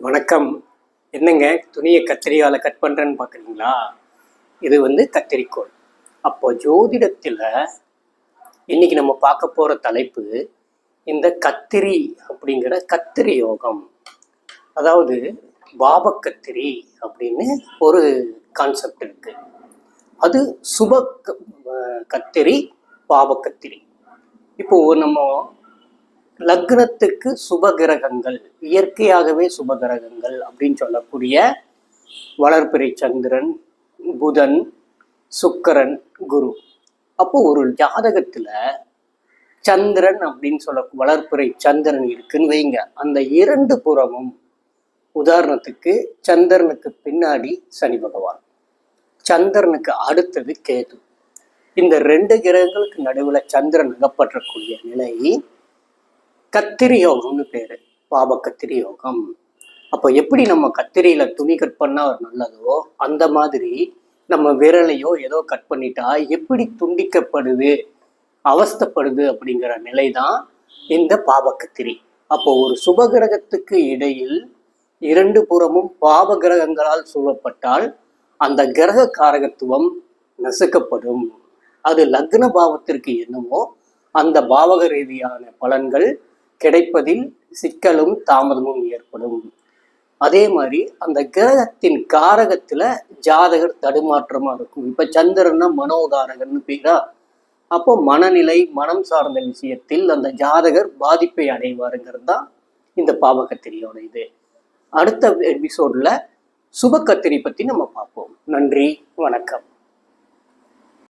வணக்கம். என்னங்க? துணியை கத்திரியால் கட் பண்ணுறேன்னு பார்க்குறீங்களா இது வந்து கத்திரிக்கோள். அப்போ ஜோதிடத்தில் இன்னைக்கு நம்ம பார்க்க போகிற தலைப்பு இந்த கத்திரி அப்படிங்கிற கத்திரி யோகம். அதாவது பாபக்கத்திரி அப்படின்னு ஒரு கான்செப்ட் இருக்கு. அது சுப க- பாப கத்திரி பாபக்கத்திரி. இப்போ நம்ம லக்னத்துக்கு சுபகிரகங்கள் இயற்கையாகவே சுபகிரகங்கள் அப்படின்னு சொல்லக்கூடிய வளர்பிறை சந்திரன் புதன் சுக்கரன் குரு. அப்போ ஒரு ஜாதகத்துல சந்திரன் அப்படின்னு சொல்ல வளர்ப்புறை சந்திரன் இருக்குன்னு வைங்க. அந்த இரண்டு புறமும் உதாரணத்துக்கு சந்திரனுக்கு பின்னாடி சனி பகவான் சந்திரனுக்கு அடுத்தது கேது. இந்த ரெண்டு கிரகங்களுக்கு நடுவில் சந்திரன் அகப்பற்றக்கூடிய நிலை கத்திரி யோகம்னு பேரு. பாப கத்திரி யோகம் அப்போ எப்படி நம்ம கத்திரியில துணி கட் பண்ணா ஒரு நல்லதோ அந்த மாதிரி நம்ம விரலையோ ஏதோ கட் பண்ணிட்டா எப்படி துண்டிக்கப்படுது அவஸ்தப்படுது அப்படிங்கிற நிலை தான் இந்த பாபக்கத்திரி அப்போ ஒரு சுபகிரகத்துக்கு இடையில் இரண்டு புறமும் பாப கிரகங்களால் சூழப்பட்டால் அந்த கிரக காரகத்துவம் நசுக்கப்படும். அது லக்ன பாவத்திற்கு என்னமோ அந்த பாவக ரீதியான பலன்கள் கிடைப்பதில் சிக்கலும் தாமதமும் ஏற்படும். அதே மாதிரி அந்த கிரகத்தின் காரகத்துல ஜாதகர் தடுமாற்றமா இருக்கும். இப்ப சந்திரன்னா மனோகாரகன்னு பேரா அப்போ மனநிலை மனம் சார்ந்த விஷயத்தில் அந்த ஜாதகர் பாதிப்பை அடைவாருங்கிறது தான் இந்த பாவகத்திரியோட இது. அடுத்த எபிசோட்ல சுபக்கத்திரி பத்தி நம்ம பார்ப்போம். நன்றி வணக்கம்.